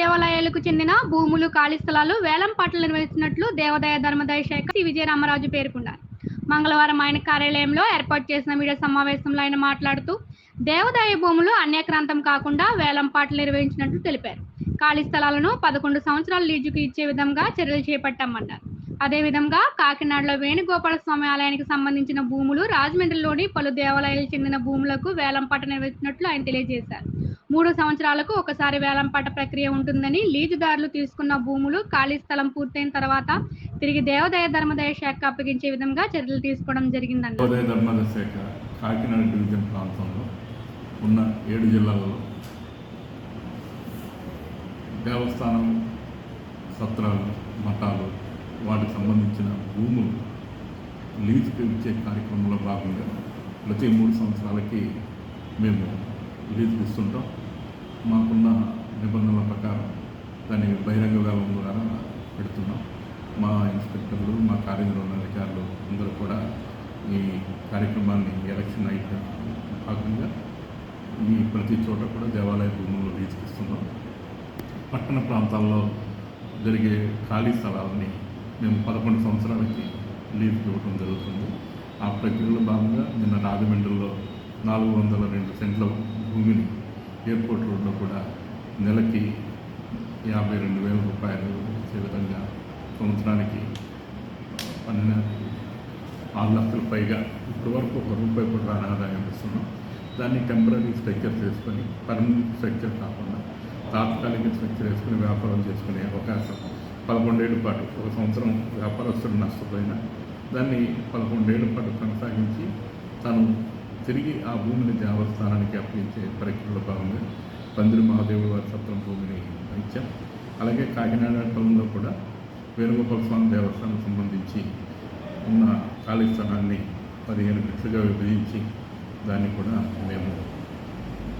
దేవాలయాలకు చెందిన భూములు ఖాళీ స్థలాలు వేలం పాటలు నిర్వహిస్తున్నట్లు దేవాదాయ ధర్మదాయ శాఖ సి విజయరామరాజు పేర్కొన్నారు. మంగళవారం ఆయన కార్యాలయంలో ఏర్పాటు చేసిన మీడియా సమావేశంలో ఆయన మాట్లాడుతూ దేవాదాయ భూములు అన్యక్రాంతం కాకుండా వేలం పాటలు నిర్వహించినట్లు తెలిపారు. ఖాళీ స్థలాలను పదకొండు సంవత్సరాల లీజుకు ఇచ్చే విధంగా చర్యలు చేపట్టామన్నారు. అదేవిధంగా కాకినాడలో వేణుగోపాల స్వామి ఆలయానికి సంబంధించిన భూములు రాజమండ్రిలోని పలు దేవాలయాలకు చెందిన భూములకు వేలంపాట నిర్వహిస్తున్నట్లు ఆయన తెలియజేశారు. మూడు సంవత్సరాలకు ఒకసారి వేలంపాట ప్రక్రియ ఉంటుందని లీజుదారులు తీసుకున్న భూములు ఖాళీ స్థలం పూర్తయిన తర్వాత తిరిగి దేవాదాయ ధర్మదాయ శాఖ అప్పగించే విధంగా చర్యలు తీసుకోవడం జరిగిందండి. ఉదయ ధర్మాద శాఖ కాకినాడ డివిజన్ ప్రాంతంలో ఉన్న ఏడు జిల్లాలలో దేవస్థానం సత్రాలు మఠాలు వాటికి సంబంధించిన భూములు లీజుకు ఇచ్చే కార్యక్రమంలో భాగంగా ప్రతి మూడు సంవత్సరాలకి మేము లీజుకి ఇస్తుంటాం మాకున్న నిబంధనల ప్రకారం దాన్ని బహిరంగ వేలం ద్వారా పెడుతున్నాం. మా ఇన్స్పెక్టర్లు మా కార్యనిర్వహణ అధికారులు అందరూ కూడా ఈ కార్యక్రమాన్ని ఎలక్షన్ అయిన భాగంగా ఈ ప్రతి చోట కూడా దేవాలయ భూములు తీసుకొస్తున్నాం పట్టణ ప్రాంతాల్లో జరిగే ఖాళీ స్థలాలని మేము పదకొండు సంవత్సరాలకి లీజుకి ఇవ్వడం జరుగుతుంది. ఆ ప్రక్రియలో భాగంగా నిన్న నాలుగు వందల రెండు సెంట్ల భూమిని ఎయిర్పోర్ట్ రోడ్లో కూడా నెలకి యాభై రెండు వేల రూపాయలు ఇచ్చే విధంగా సంవత్సరానికి పన్నెండు ఆరు లక్షల పైగా ఇప్పటి వరకు ఒక రూపాయి కూడా రాని ఆదాయం ఇస్తున్నాం దాన్ని టెంపరీ స్ట్రక్చర్ చేసుకొని పర్మనెంట్ స్ట్రక్చర్ కాకుండా తాత్కాలిక స్ట్రక్చర్ వేసుకుని వ్యాపారం చేసుకునే అవకాశం పదకొండేళ్ళ పాటు ఒక సంవత్సరం వ్యాపారస్తుడు నష్టపోయినా దాన్ని పదకొండేళ్ళ పాటు కొనసాగించి తను తిరిగి ఆ భూమిని దేవస్థానానికి అప్పగించే ప్రక్రియలో భాగంగా పందిరి మహాదేవుడు వారి సత్రం భూమిని ఇచ్చాం. అలాగే కాకినాడ టౌన్లో కూడా వేణుగోపాల స్వామి దేవస్థానం సంబంధించి ఉన్న ఖాళీ స్థలాన్ని పదిహేను బిట్లుగా విభజించి దాన్ని కూడా మేము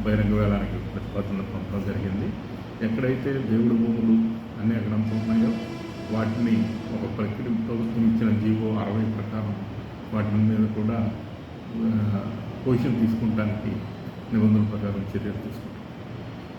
బహిరంగ వేలానికి ప్రతిపాదనలు పంపడం జరిగింది. ఎక్కడైతే దేవుడి భూములు అన్ని గ్రంథం ఉన్నాయో వాటిని ఒక ప్రక్రియ ప్రభుత్వం ఇచ్చిన జీవో అరవై ప్రకారం వాటి మీద కూడా పొజిషన్ తీసుకుంటానికి నిబంధనల ప్రకారం చర్యలు తీసుకుంటాం